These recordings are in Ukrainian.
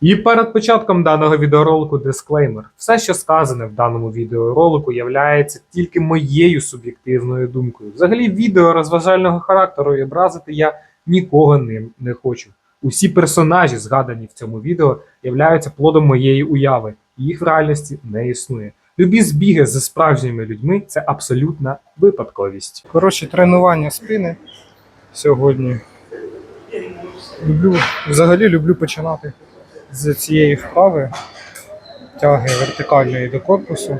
І перед початком даного відеоролику дисклеймер. Все, що сказане в даному відеоролику, являється тільки моєю суб'єктивною думкою. Взагалі, відео розважального характеру і образити я нікого ним не хочу. Усі персонажі, згадані в цьому відео, являються плодом моєї уяви. Їх в реальності не існує. Любі збіги зі справжніми людьми це абсолютна випадковість. Коротше, тренування спини сьогодні. Люблю, взагалі люблю починати з цієї вправи тяги вертикальної до корпусу.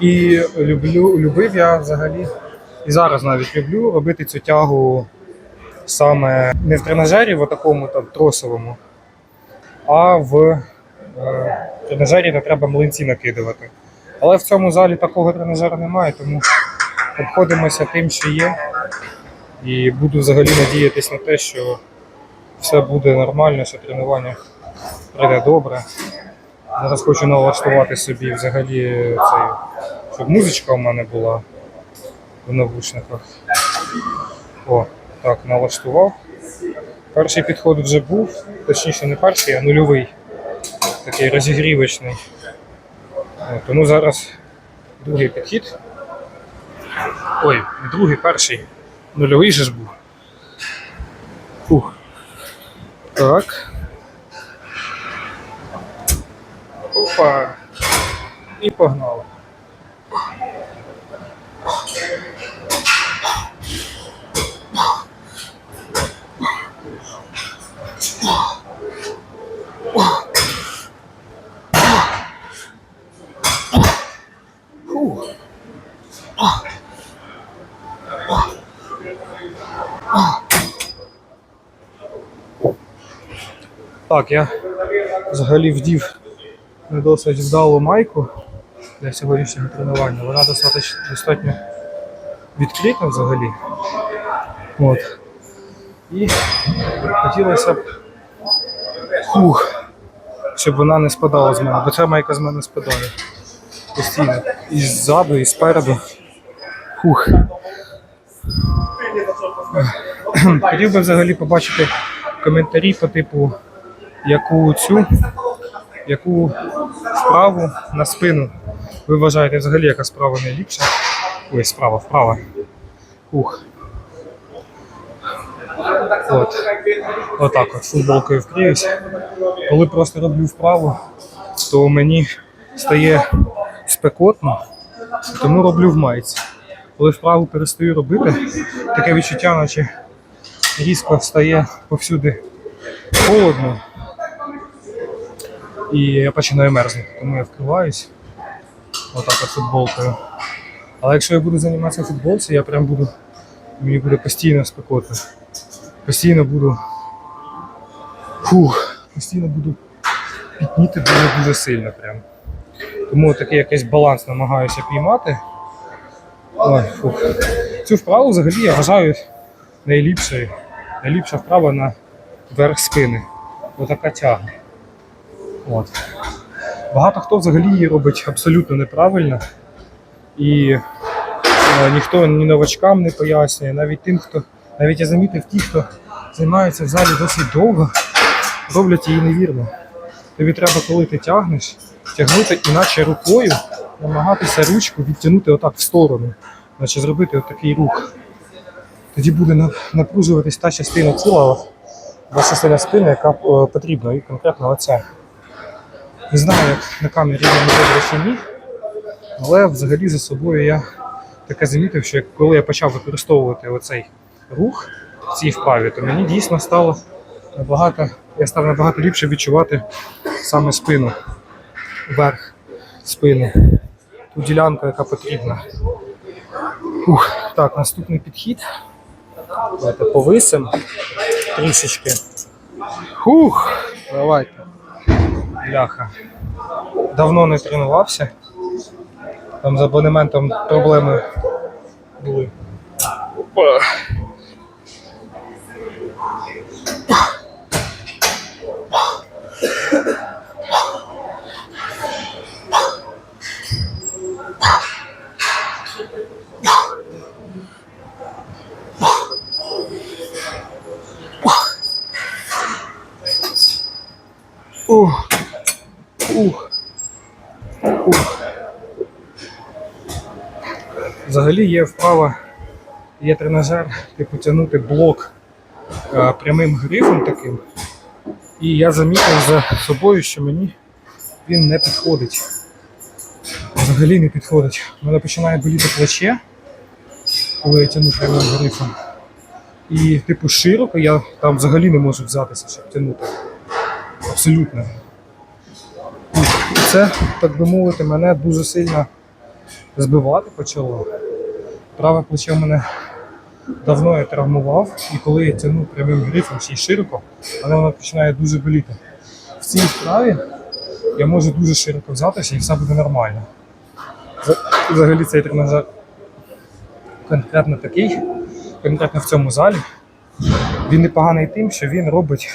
І люблю, любив я взагалі, і зараз навіть люблю робити цю тягу саме не в тренажері, в такому там тросовому, а в е, тренажері, де треба млинці накидувати. Але в цьому залі такого тренажера немає, тому обходимося тим, що є. І буду взагалі надіятися на те, що все буде нормально, що тренування прийде добре. Зараз хочу налаштувати собі взагалі цей, щоб музичка у мене була в навушниках. О, так, налаштував. Перший підход вже був, точніше не перший, а нульовий. Такий розігрівочний. Тому зараз другий підхід. Ой, другий, перший. Нульовий же ж був. Фух. Так. Опа. І погнали. Так, я взагалі вдів не досить вдалу майку для сьогоднішнього тренування. Вона достатньо, достатньо відкрита взагалі. От. І хотілося б, фух, щоб вона не спадала з мене, бо ця майка з мене спадає постійно. І ззаду, і спереду. Фух. Хотів би взагалі побачити коментарі по типу, яку цю, яку вправу на спину ви вважаєте взагалі, яка справа найліпша. Ой, справа, вправа. Ух. От. Отак от футболкою вкриюсь. Коли просто роблю вправу, то мені стає спекотно, тому роблю в майці. Коли вправу перестаю робити, таке відчуття, наче різко стає повсюди холодно. І я починаю мерзнути, тому я вкриваюсь отак от футболкою. Але якщо я буду займатися футболці, я прям буду. Мені буде постійно спекотно. Постійно буду. Фух, постійно буду пітніти дуже дуже сильно прям. Тому такий якийсь баланс намагаюся піймати. Ой, фух. Цю вправу взагалі я вважаю найліпшою. Найліпша вправа на верх спини. Отака тяга. От. Багато хто взагалі її робить абсолютно неправильно. І е, ніхто ні новачкам не пояснює, навіть тим, хто. Навіть я замітив ті, хто займається в залі досить довго, роблять її невірно. Тобі треба, коли ти тягнеш, тягнути іначе рукою, намагатися ручку відтягнути отак в сторону, наче зробити отакий рух. Тоді буде напружуватись та частина тіла, ваша частина спини, яка е, потрібна, і конкретно оця. Не знаю, як на камері видно добре чи ні, але взагалі за собою я таке замітив, що коли я почав використовувати оцей рух в цій вправі, то мені дійсно стало набагато, я став набагато ліпше відчувати саме спину, верх спини, ту ділянку, яка потрібна. Ух, так, наступний підхід. Давайте повисимо трішечки. Хух, давайте бляха. Давно не тренувався. Там з абонементом проблеми були. Опа. Ух. Взагалі є вправа, є тренажер, типу тягнути блок е, прямим грифом таким. І я замітив за собою, що мені він не підходить. Взагалі не підходить. У мене починає боліти плече, коли я тягну прямим грифом. І, типу, широко я там взагалі не можу взятися, щоб тягнути. Абсолютно. І це, так би мовити, мене дуже сильно збивати почало. Праве плече мене давно я травмував, і коли я тягну прямим грифом ще й широко, але воно починає дуже боліти. В цій вправі я можу дуже широко взятися і все буде нормально. Взагалі цей тренажер конкретно такий, конкретно в цьому залі. Він непоганий тим, що він робить,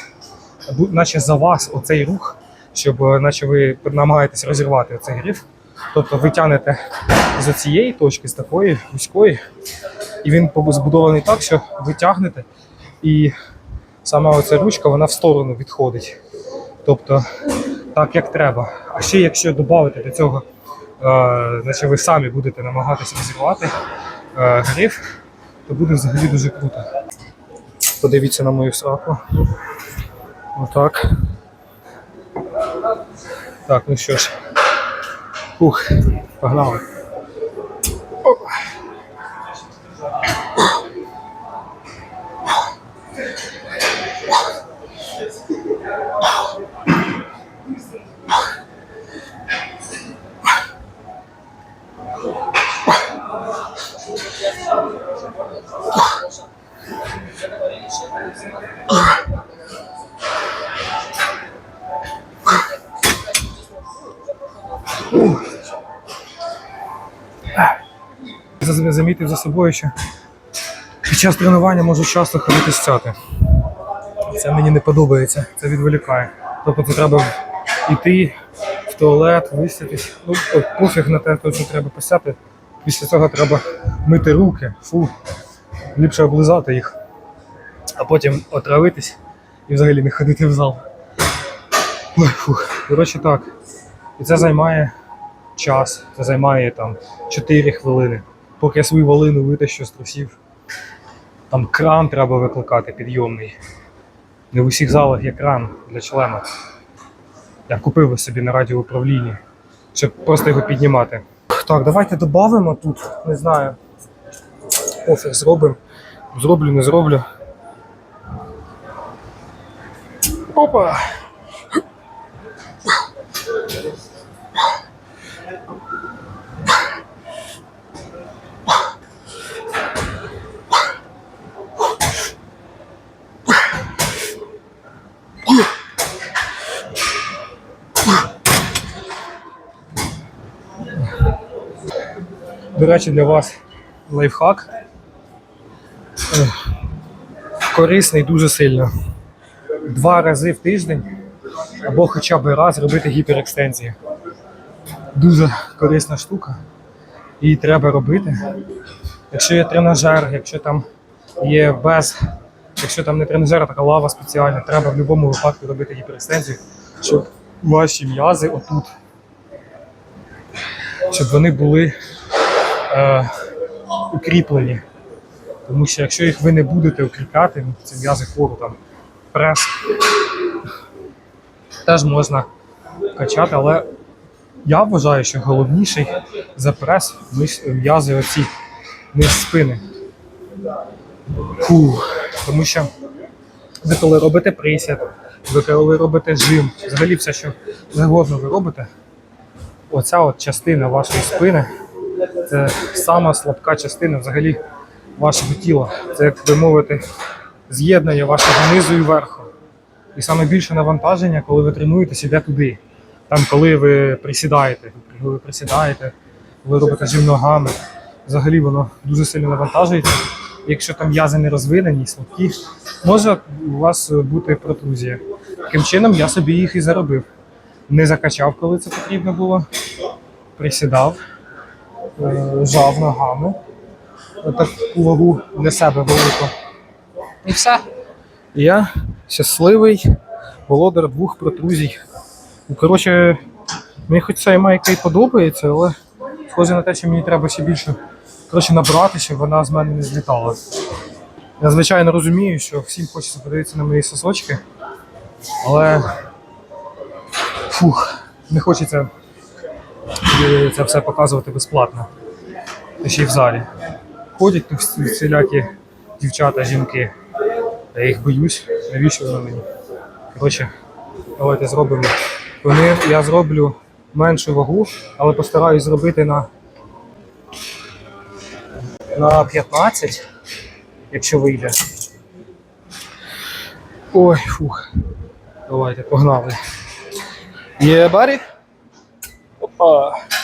наче за вас оцей рух, щоб е, наче ви намагаєтесь розірвати оцей гриф. Тобто ви тягнете з цієї точки, з такої вузької, і він збудований так, що ви тягнете, і сама оця ручка вона в сторону відходить. Тобто так, як треба. А ще якщо додати до цього, е, наче ви самі будете намагатися розірвати е, гриф, то буде взагалі дуже круто. Подивіться на мою сраку. Отак. Так, ну що ж. Ух, погнали. О. Замітив за собою, що під час тренування можу часто ходити стяти. Це мені не подобається, це відволікає. Тобто це треба йти в туалет, висятись. Ну, пофіг на те, точно треба посяти. Після цього треба мити руки, фу, ліпше облизати їх, а потім отравитись і взагалі не ходити в зал. Фух. Коротше так. І це займає час, це займає там 4 хвилини. Поки я свою волину витащу з трусів. Там кран треба викликати підйомний. Не в усіх залах є кран для члена. Я купив собі на радіоуправлінні, щоб просто його піднімати. Так, давайте додамо тут, не знаю. Пофіг зробимо. Зроблю, не зроблю. Опа! До речі, для вас лайфхак. Корисний дуже сильно. Два рази в тиждень або хоча б раз робити гіперекстензії. Дуже корисна штука. Її треба робити. Якщо є тренажер, якщо там є без, якщо там не тренажер, а така лава спеціальна, треба в будь-якому випадку робити гіперекстензію, щоб ваші м'язи отут, щоб вони були е, укріплені. Тому що якщо їх ви не будете укріпляти, ну, ці м'язи хору там прес теж можна качати, але я вважаю, що головніший за прес м'язи оці низ спини. Фу. Тому що ви коли робите присяд, ви коли робите жим, взагалі все, що завгодно ви робите, оця от частина вашої спини це сама слабка частина взагалі вашого тіла. Це, як би мовити, з'єднання вашого низу і верху. І саме більше навантаження, коли ви тренуєтесь, іде туди. Там, коли ви присідаєте, коли ви присідаєте, ви робите жим ногами, взагалі воно дуже сильно навантажується. Якщо там м'язи не розвинені, слабкі, може у вас бути протрузія. Таким чином я собі їх і заробив. Не закачав, коли це потрібно було. Присідав, жав ногами. Таку вагу для себе велику. І все. Я щасливий володар двох протрузій Ну, Коротше, мені хоч ця майка і подобається, але схоже на те, що мені треба ще більше коротше, набрати, щоб вона з мене не злітала. Я звичайно розумію, що всім хочеться подивитися на мої сосочки, але фух, не хочеться е, це все показувати безплатно. Ще й в залі. Ходять тут всілякі дівчата, жінки. Я їх боюсь, навіщо воно мені? Коротше, давайте зробимо. Вони, я зроблю меншу вагу, але постараюсь зробити на, на 15, якщо вийде. Ой, фух. Давайте, погнали. Є барі? Опа.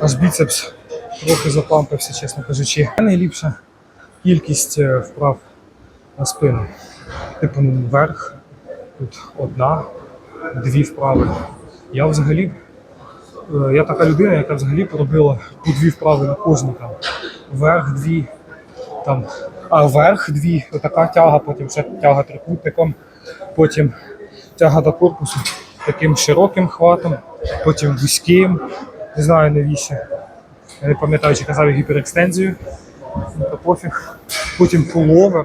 Аж біцепс трохи запампився, чесно кажучи. Найліпша кількість е, вправ на спину. Типу ну, вверх, тут одна, дві вправи. Я взагалі, е, я така людина, яка взагалі поробила по дві вправи на кожну там. Вверх дві, там, а вверх дві, отака тяга, потім ще тяга трикутником, потім тяга до корпусу таким широким хватом, потім вузьким, не знаю навіщо. Я не пам'ятаю, чи казав гіперекстензію, ну, то пофіг. Потім пуловер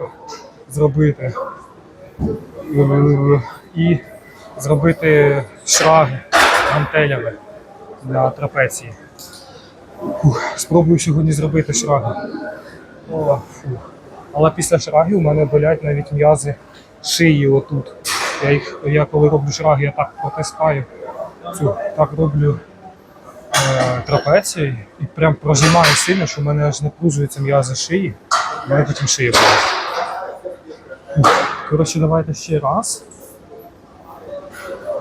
зробити і зробити шраги гантелями для трапеції. Фух, спробую сьогодні зробити шраги. О, фух. Але після шрагів у мене болять навіть м'язи шиї отут. Я їх, я коли роблю шраги, я так протискаю. Так роблю е, і прям прожимаю сильно, що в мене аж напружуються м'язи шиї. У мене потім шия болить. Коротше, давайте ще раз.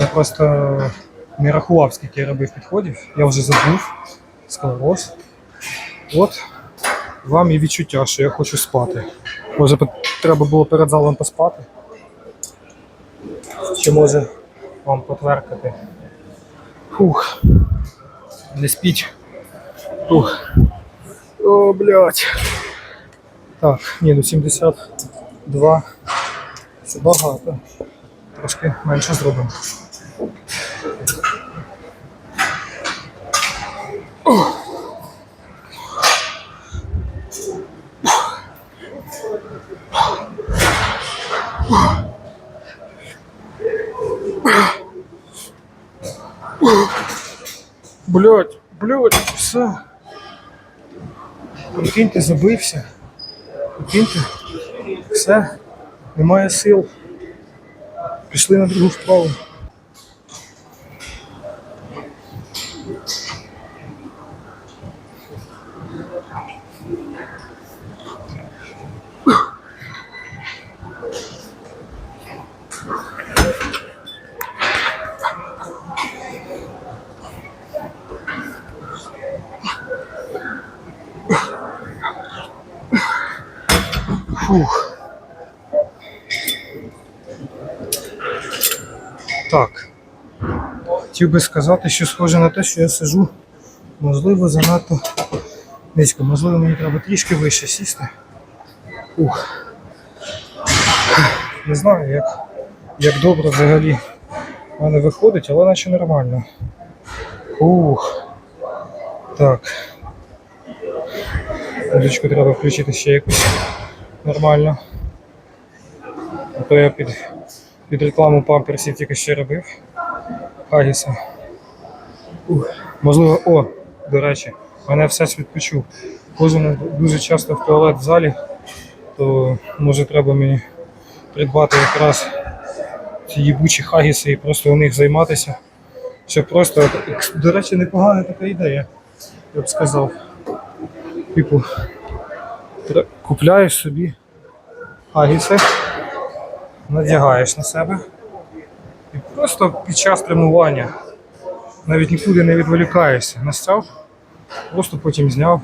Я просто не рахував, скільки я робив підходів. Я вже забув. Сковорос. От вам і відчуття, що я хочу спати. Може, треба було перед залом поспати. Чи може вам потверкати? Фух. Не спіть. Ух. О, блядь. Так, ні, ну 72. Це багато. Трошки менше зробимо. Блять, блять, все. Прикиньте, забився. Прикиньте, все, немає сил. Пішли на другу вправу. Так. Хотів би сказати, що схоже на те, що я сижу, можливо, занадто низько. Можливо, мені треба трішки вище сісти. Ух. Не знаю, як, як добре взагалі в мене виходить, але наче нормально. Ух. Так. Музичку треба включити ще якусь нормально. А то я під, під рекламу памперсів тільки ще робив. Хагіса. Можливо, о, до речі, мене всесвіт почув. Кожен дуже часто в туалет в залі, то може треба мені придбати якраз ці їбучі хагіси і просто у них займатися. Щоб просто, до речі, непогана така ідея, я б сказав. Типу, купляєш собі хагіси, надягаєш на себе. І просто під час тренування навіть нікуди не відволікаєшся. Настяв, просто потім зняв.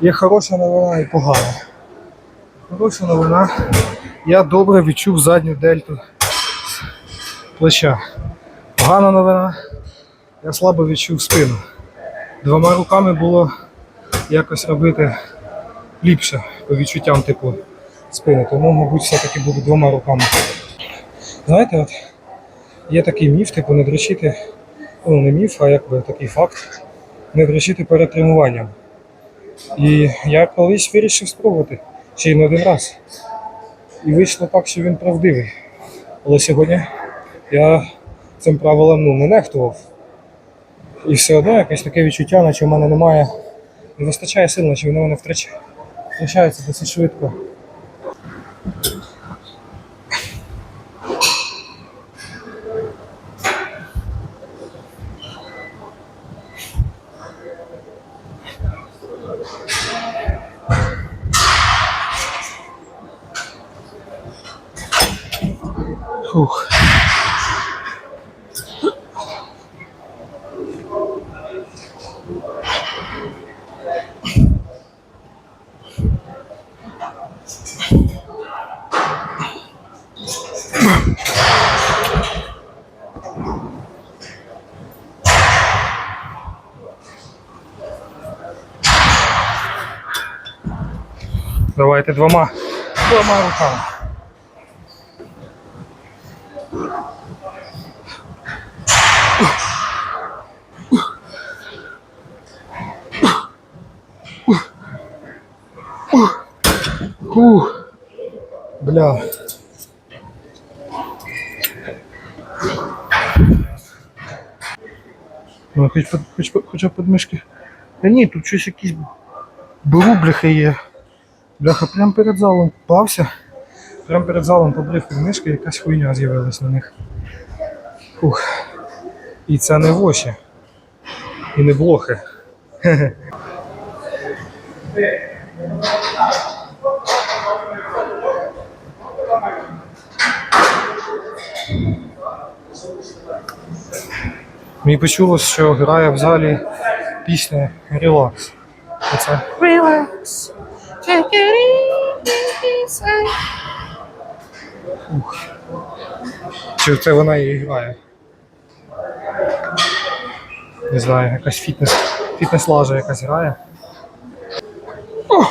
Є хороша новина і погана. Хороша новина. Я добре відчув задню дельту плеча. Погана новина. Я слабо відчув спину. Двома руками було якось робити ліпше по відчуттям типу спини. Тому, мабуть, все-таки буду двома руками. Знаєте, от є такий міф, типу, не дрочити, ну не міф, а якби такий факт, не дрочити перед тренуванням. І я колись вирішив спробувати ще й не один раз. І вийшло так, що він правдивий. Але сьогодні я цим правилом ну, не нехтував. І все одно якесь таке відчуття, наче в мене немає, не вистачає сил, наче воно мене втрачає. Втрачається досить швидко. Давайте двома, двома руками. Ух, бля. Ну, хоч, под- хоч, хоча б подмишки. Та ні, тут щось якісь беру, бляха є. Бляха, прямо перед залом впався. Прямо перед залом побрив підмишки, якась хуйня з'явилась на них. Ух. І це не воші. І не блохи. Мені почулось, що грає в залі пісня Relax. Оце Relax. Ух. Чи це вона і грає? Не знаю, якась фітнес, фітнес-лажа якась грає. О!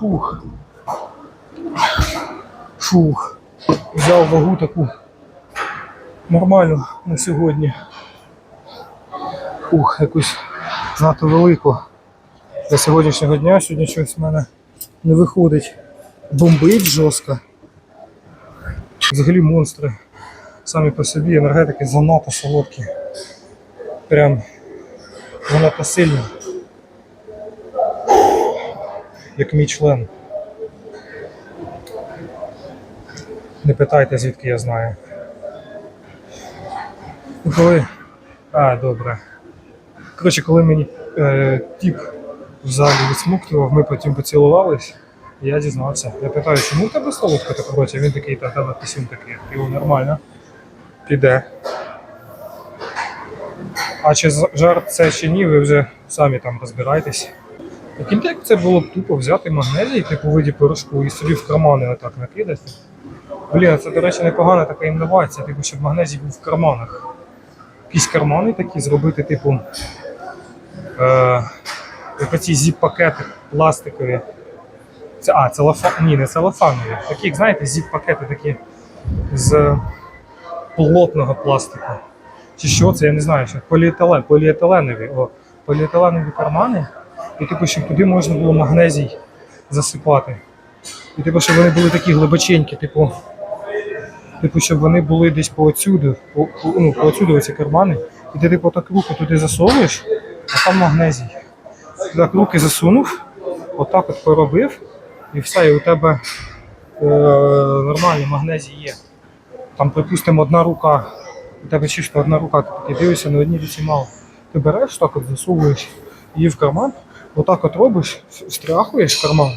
Фух. Фух. Вагу таку нормальну на сьогодні. Фух, якусь знато велику. Для сьогоднішнього дня сьогодні щось в мене не виходить. Бомбить жорстко. Взагалі монстри самі по собі, енергетики занадто солодкі. Прям занадто сильні. Як мій член. Не питайте, звідки я знаю. Ну, Коли. А, добре. Коротше, коли мені е, тіп в залі відсмуктував, ми потім поцілувались, я дізнався. Я питаю, чому в тебе солодко так роті? Він такий, та тебе пісюн такий. Його нормально. Піде. А чи жарт це чи ні, ви вже самі там розбирайтесь. Прикиньте, як це було б тупо взяти магнезій, типу виді порошку, і собі в кармани отак накидати. Блін, це, до речі, непогана така інновація, типу, щоб магнезій був в карманах. Якісь кармани такі зробити, типу, е, як оці зіп-пакети пластикові. Це, а, целофан, ні, не целофанові. Такі, знаєте, зіп-пакети такі з плотного пластику. Чи що це, я не знаю, що поліетилен, поліетиленові. О, поліетиленові кармани. І типу, щоб туди можна було магнезій засипати. І типу, щоб вони були такі глибоченькі, типу, типу, щоб вони були десь по отсюди, по, по, ну, по отсюди оці кармани, І ти типу так руку туди засовуєш, а там магнезій. Ти так руки засунув, отак от поробив, і все, і у тебе е, нормальний магнезій є. Там, припустимо, одна рука, у тебе чисто одна рука, ти дивишся, на одній руці мало. Ти береш, так от засовуєш її в карман, отак от робиш, встряхуєш карман,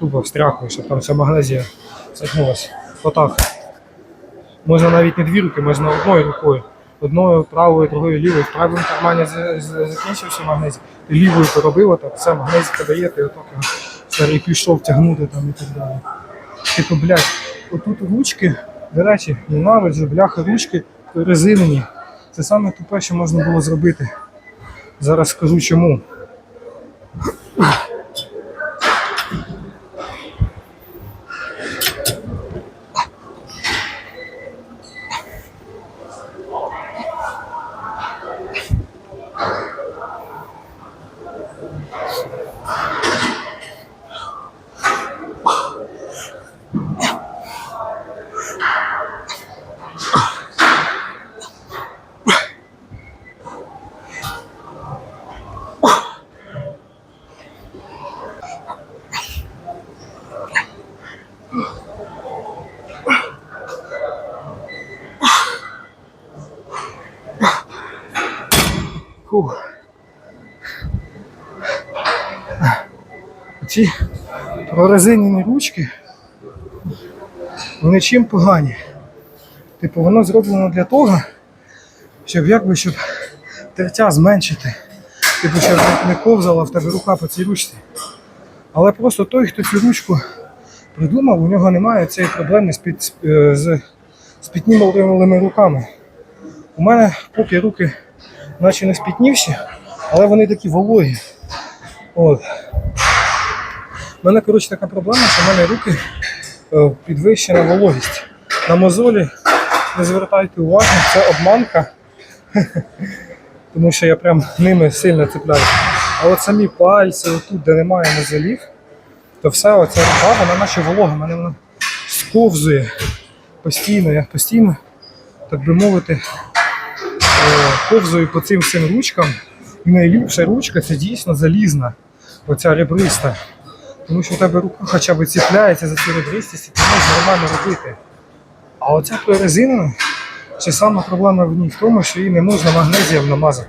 тупо встряхуєш, щоб там вся магнезія сагнулася. Отак. Можна навіть не дві руки, можна одною рукою. Одною правою, другою лівою. В правому кармані закінчився магнезій. Ти лівою поробив, отак, все, магнезій тебе є, ти отак старий пішов тягнути там і так далі. Типу, блядь, отут ручки, до речі, ненавиджу, бляха, ручки резинені. Це саме тупе, що можна було зробити. Зараз скажу чому. Ah! Ці прорезинені ручки, вони чим погані. Типу, воно зроблено для того, щоб якби щоб тертя зменшити. Типу, щоб не ковзала в тебе рука по цій ручці. Але просто той, хто цю ручку придумав, у нього немає цієї проблеми з, під, е, з, з піднімалими руками. У мене поки руки наче не спітнівші, але вони такі вологі. От. У мене, коротше, така проблема, що в мене руки е, підвищена вологість. На мозолі не звертайте уваги, це обманка. Тому що я прям ними сильно цепляюся. А от самі пальці, отут, де немає мозолів, то все оця рука, вона наче волога, мене вона сковзує постійно, я постійно, так би мовити, е, ковзую по цим всім ручкам. І найліпша ручка це дійсно залізна, оця ребриста. Тому що у тебе рука хоча б ціпляється за цю ребристість, і ти можеш нормально робити. А оця прорезинена, ще сама проблема в ній в тому, що її не можна магнезієм намазати.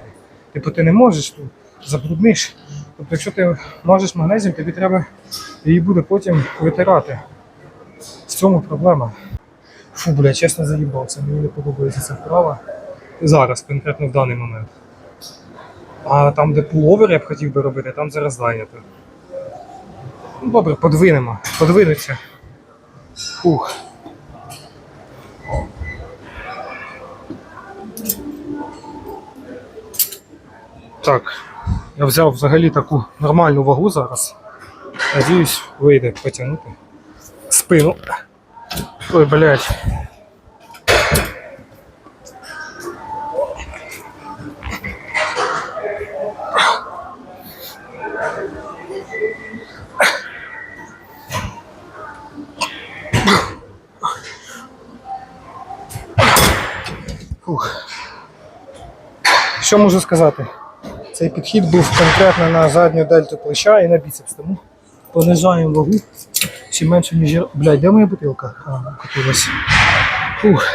Типу ти не можеш тут, забрудниш. Тобто, якщо ти мажеш магнезієм, тобі треба її буде потім витирати. В цьому проблема. Фу, бля, чесно заїбався, мені не подобається ця вправа. Зараз, конкретно в даний момент. А там, де пуловер я б хотів би робити, там зараз зайнято. Ну, добре, подвинемо. Подвинеться. Фух. Так, я взяв взагалі таку нормальну вагу зараз. Надіюсь, вийде потягнути. Спину. Ой, блядь. Фух. Що можу сказати? Цей підхід був конкретно на задню дельту плеча і на біцепс, тому понижаємо вагу. Чим менше, ніж. Блядь, де моя бутилка? А, купилась. Фух.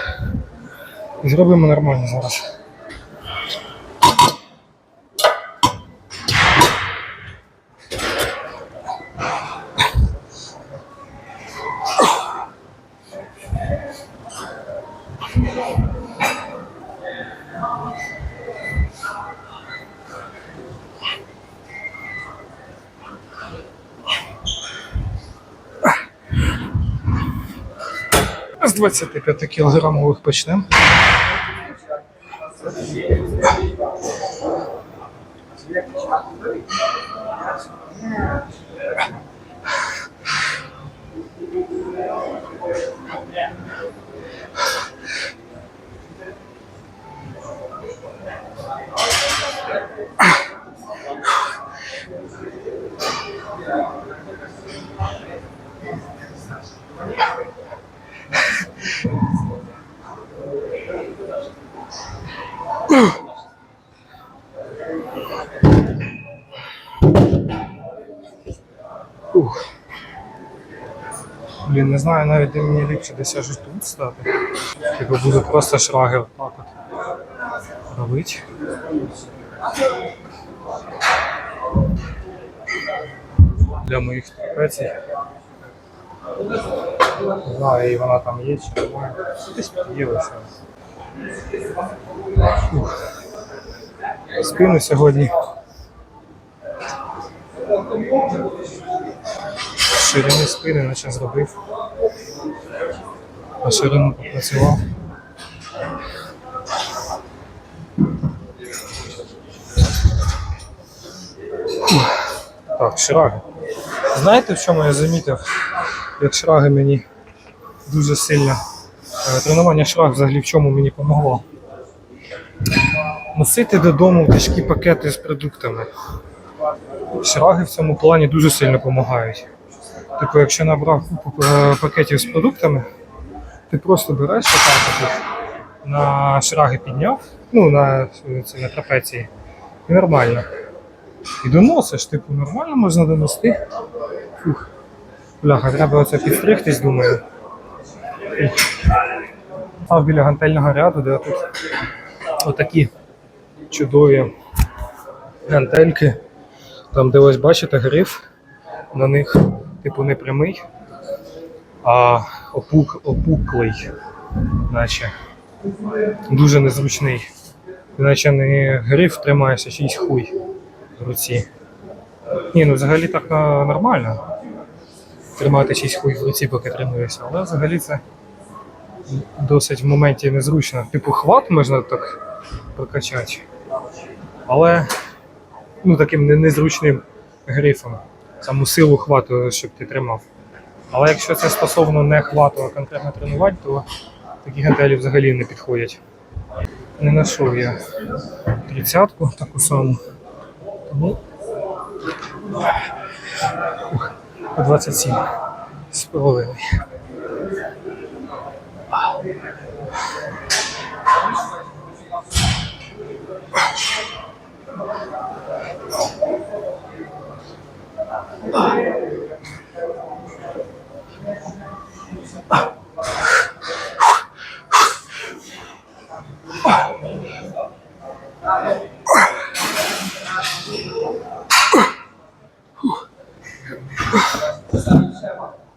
Зробимо нормально зараз. 25 кілограмових почнемо. Знаю навіть, де мені ліпше, десь аж тут стати. Типу буду просто шраги отак от робити. Для моїх трапецій. Не знаю, і вона там є чи немає. Десь під'їлася. Спину сьогодні. Ширину спини наче зробив. На ширину попрацював. Так, шраги. Знаєте, в чому я замітив? Як шраги мені дуже сильно. е, Тренування шраг взагалі в чому мені допомогло. Носити додому тяжкі пакети з продуктами. Шраги в цьому плані дуже сильно допомагають. Типу, якщо набрав купу е, пакетів з продуктами, ти просто береш отак на шраги підняв, ну на, це, на трапеції, і нормально. І доносиш, типу, нормально можна донести. Фух. Бляха, треба оце підстригтись, думаю. Став біля гантельного ряду, де тут отакі чудові гантельки. Там, де ось бачите, гриф на них, типу, не прямий, а опук, опуклий, наче. Дуже незручний. Іначе не гриф тримаєшся, чийсь хуй в руці. Ні, ну взагалі так нормально. Тримати чийсь хуй в руці, поки тренуєшся, але взагалі це досить в моменті незручно. Типу хват можна так прокачати. Але ну, таким не- незручним грифом. Саму силу хвату, щоб ти тримав. Але якщо це стосовно не хвату, а конкретно тренувань, то такі гантелі взагалі не підходять. Не знайшов я тридцятку таку саму. Тому по 27 з половиною.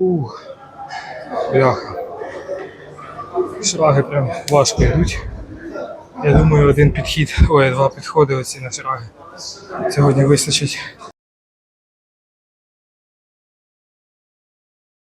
Ух. Бляха. Шраги прям важко йдуть. Я думаю, один підхід, ой, два підходи оці на шраги. Сьогодні вистачить